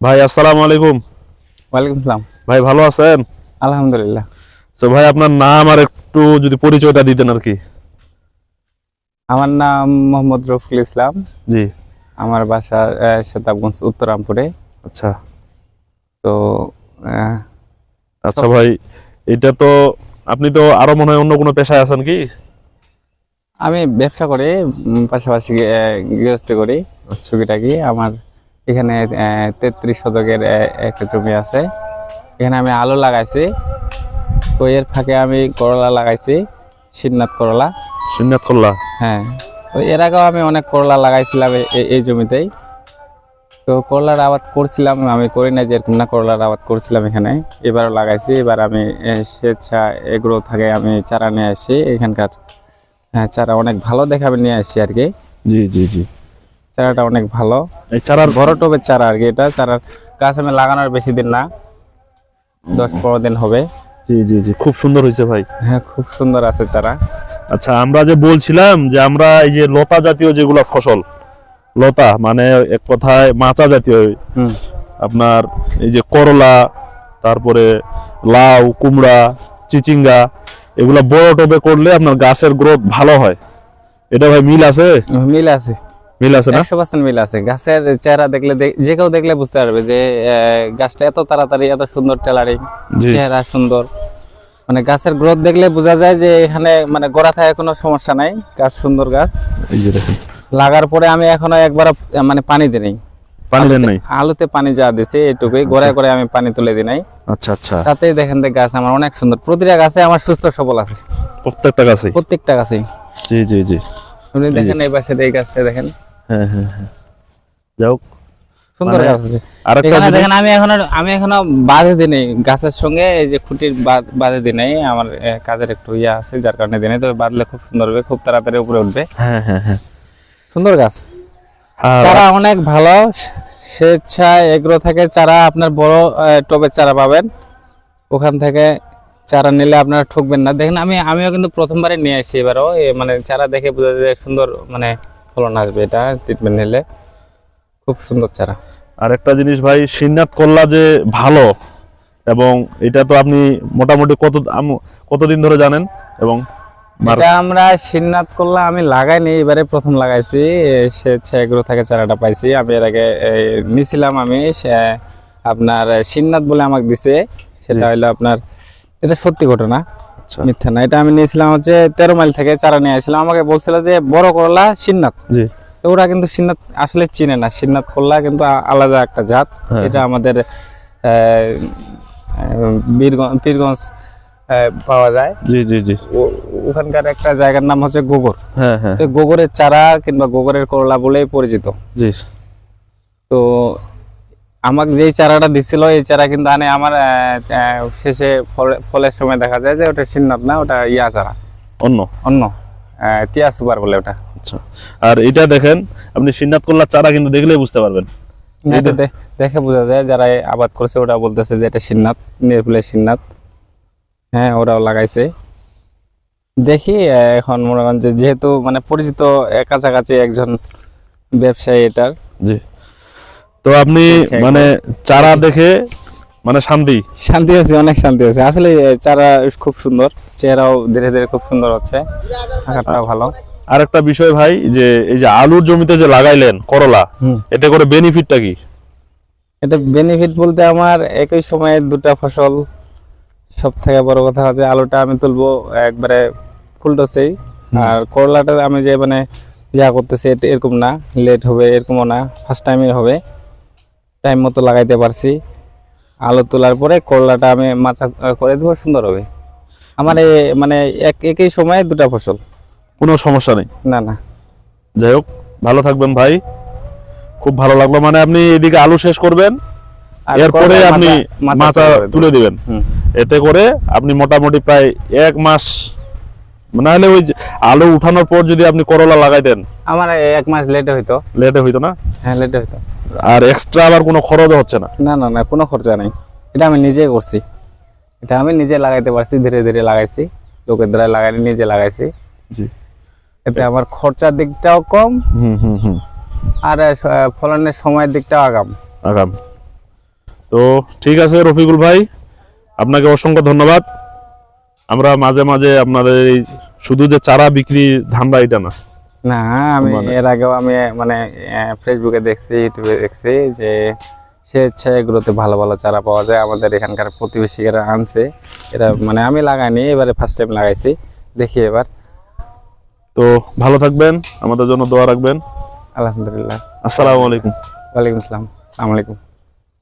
ভাই আসসালামু আলাইকুম। ওয়ালাইকুম সালাম। ভাই ভালো আছেন? আলহামদুলিল্লাহ। তো ভাই আপনার নাম আর একটু যদি পরিচয়টা দিতেন আর কি। আমার নাম মোহাম্মদ রফিকুল ইসলাম। জি। আমার বাসা সেতাবগঞ্জ উত্তরামপুরে। আচ্ছা। তো আচ্ছা ভাই এটা তো আপনি তো আরও মনে হয় অন্য কোনো পেশায় আছেন কি? আমি ব্যবসা করি পাশাপাশি গৃহস্থ করি। টুকিটাকি আমার এখানে তেত্রিশ শতকের একটা জমি আছে। এখানে আমি আলু লাগাইছি। তো এর ফাঁকে আমি করলা লাগাইছি শিবনাথ করলা। সিন্নাত করলা? হ্যাঁ। তো এর আগেও আমি অনেক করলা লাগাইছিলাম এই জমিতেই। তো করলার আবাদ করছিলাম আমি করি না যে এরকম না করলার আবাদ করছিলাম এখানে। এবারও লাগাইছি এবার আমি স্বেচ্ছা এগুলো থাকে আমি চারা নিয়ে আসি এখানকার। হ্যাঁ চারা অনেক ভালো দেখে আমি নিয়ে আসছি আর কি। জি জি জি। চারাটা অনেক ভালো। এই চারার বড় টবের চারা আর কি এটা। চারার গাছ আমি লাগানোর বেশি দিন না। দশ পনেরো দিন হবে। জি জি জি খুব সুন্দর হয়েছে ভাই। হ্যাঁ খুব সুন্দর আছে চারা। আচ্ছা আমরা যে বলছিলাম যে আমরা এই যে লতা জাতীয় যেগুলো ফসল লতা মানে এক কথায় মাচা জাতীয় আপনার এই যে করলা তারপরে লাউ কুমড়া চিচিঙ্গা এগুলা বড় টবে করলে আপনার গাছের গ্রোথ ভালো হয়। এটা ভাই মিল আছে? মিল আছে। মিল আছে না? একশো পার্সেন্ট মিল আছে। গাছের চেহারা দেখলে যে কেউ দেখলে বুঝতে পারবে যে গাছটা এত তাড়াতাড়ি এত সুন্দর টেলারিং চেহারা সুন্দর। মানে গাছের গ্রোথ দেখলে বোঝা যায় যে এখানে মানে গোড়া থাকে কোনো সমস্যা নাই। গাছ সুন্দর গাছ। এই যে দেখেন। লাগার পরে আমি এখনও একবার মানে পানি দিই পানি দেন নাই? আলুতে পানি যা দিছি এটুকুই। গোড়ায় করে আমি পানি তুলে দিই নাই। আচ্ছা আচ্ছা। তাতেই দেখেন যে গাছ আমার অনেক সুন্দর। প্রতিটা গাছে আমার সুস্থ সবল আছে। প্রত্যেকটা গাছে প্রত্যেকটা গাছেই। জি জি জি। আপনি দেখেন এই পাশে এই গাছটা দেখেন। হ্যাঁ হ্যাঁ হ্যাঁ। সুন্দর মানে গাছ। আছে আরেকটা এখানে জিনিস- দেখেন আমি এখনও আমি এখনও বাঁধে দিই নাই গাছের সঙ্গে এই যে খুঁটির বাঁধে দিই নাই আমার কাজের একটু ইয়ে আছে যার কারণে দিই নাই তবে বাঁধলে খুব সুন্দর হবে খুব তাড়াতাড়ি উপরে উঠবে। হ্যাঁ হ্যাঁ হ্যাঁ। সুন্দর গাছ। চারা অনেক ভালো। স্বেচ্ছা এগুলো থেকে চারা আপনার বড় টবের চারা পাবেন। ওখান থেকে চারা নিলে আপনারা ঠকবেন না। দেখেন আমি আমিও কিন্তু প্রথমবারে নিয়ে আসছি এবারও। মানে চারা দেখে বোঝা যায় সুন্দর মানে ফলন আসবে এটা ট্রিটমেন্ট নিলে খুব সুন্দর চারা। আর একটা জিনিস ভাই সিন্নাত করলা যে ভালো এবং এটা তো আপনি মোটামুটি কত কতদিন ধরে জানেন? এবং এটা আমরা শিবনাথ করলা আমি লাগাইনি এবারে প্রথম লাগাইছি স্বেচ্ছা এগুলো থেকে চারাটা পাইছি। আমি এর আগে নিছিলাম আমি সে- আপনার শিবনাথ বলে আমাকে দিছে সেটা হলো আপনার এটা সত্যি ঘটনা। আচ্ছা। মিথ্যা না। এটা আমি নিয়েছিলাম হচ্ছে তেরো মাইল থেকে চারা নিয়ে আসছিলাম। আমাকে বলছিল যে বড় করলা জি। তো ওরা কিন্তু আসলে চিনে না। করলা কিন্তু আলাদা একটা জাত। হ্যাঁ, এটা আমাদের বীরগঞ্জ পীরগঞ্জ পাওয়া যায়। জি জি জি। ওখানকার একটা জায়গার নাম হচ্ছে গোবর। হ্যাঁ হ্যাঁ। গোবরের চারা কিংবা গোবরের করলা বলেই পরিচিত। জি। তো আমাকে যেই চারাটা দিছিল এই চারা কিন্তু আনে আমার শেষে ফলে- ফলের সময় দেখা যায় যে ওটা সিন্নাত না ওটা ইয়া চারা। অন্য? অন্য। টিয়া সুপার বলে ওটা। আচ্ছা। আর এটা দেখেন আপনি সিন্নাত করলার চারা কিন্তু দেখলেই বুঝতে পারবেন। দেখে বোঝা যায় যারা আবাদ করছে ওরা বলতেছে যে এটা সিন্নাত নিরপুলের সিন্নাত। হ্যাঁ ওরাও লাগাইছে। দেখি এখন মনে করেন যে যেহেতু মানে পরিচিত কাছাকাছি একজন ব্যবসায়ী এটার। জি। তো আপনি আচ্ছা, মানে চারা দেখে মানে শান্তি। শান্তি আছে অনেক শান্তি আছে। আসলে চারা খুব সুন্দর। চেহারাও ধীরে ধীরে খুব সুন্দর হচ্ছে। আকারটাও ভালো। আর একটা বিষয় ভাই যে এই যে আলুর জমিতে যে লাগাইলেন করলা এতে করে বেনিফিটটা কি? এটা বেনিফিট বলতে আমার একই সময়ে দুটা ফসল। সব থেকে বড় কথা হচ্ছে আলুটা আমি তুলবো একবারে ফুলটসেই আর করলাটা আমি যে মানে ইয়া করতেছি এটা এরকম না লেট হবে এরকমও না ফার্স্ট টাইমে হবে। টাইম মতো লাগাইতে পারছি। আলু তোলার পরে করলাটা আমি মাচা আহ, করে দেবো সুন্দর হবে। আমার মানে এক একই সময়ে দুটা ফসল। কোনো সমস্যা নেই? না না। যাই হোক ভালো থাকবেন ভাই। খুব ভালো লাগল। মানে আপনি এদিকে আলু শেষ করবেন এরপরে আপনি দেবো। তুলে দিবেন। এতে করে আপনি মোটামুটি প্রায় এক মাস না হলে ওই আলু উঠানোর পর যদি আপনি করলা লাগাইতেন। আমার এক মাস লেটে হইতো। লেটে হইতো না? হ্যাঁ লেটে হইতো। আর এক্সট্রা আবার কোনো খরচ হচ্ছে না? না না না কোনো খরচা নেই। এটা আমি নিজেই করছি। এটা আমি নিজে লাগাইতে পারছি ধীরে ধীরে লাগাইছি। লোকের দ্বারা লাগাইনি নিজে লাগাইছি। জি। এতে আমার খরচার দিকটাও কম। হুম হুম হুম। আর ফলনের সময়ের দিকটাও আগাম। আগাম। তো ঠিক আছে রফিকুল ভাই আপনাকে অসংখ্য ধন্যবাদ। আমরা মাঝে মাঝে আপনাদের এই শুধু যে চারা বিক্রি ধান্দা এটা না না আমি এর আগেও আমি মানে ফেসবুকে দেখছি ইউটিউবে দেখছি যে স্বেচ্ছা এগুলোতে ভালো ভালো চারা পাওয়া যায়। আমাদের এখানকার প্রতিবেশীরা আনছে। এরা মানে আমি লাগাইনি এবারে ফার্স্ট টাইম লাগাইছি। দেখি এবার। তো ভালো থাকবেন আমাদের জন্য দোয়া রাখবেন। আলহামদুলিল্লাহ। আসসালামু আলাইকুম। ওয়ালাইকুম আসসালাম। আসসালামু আলাইকুম।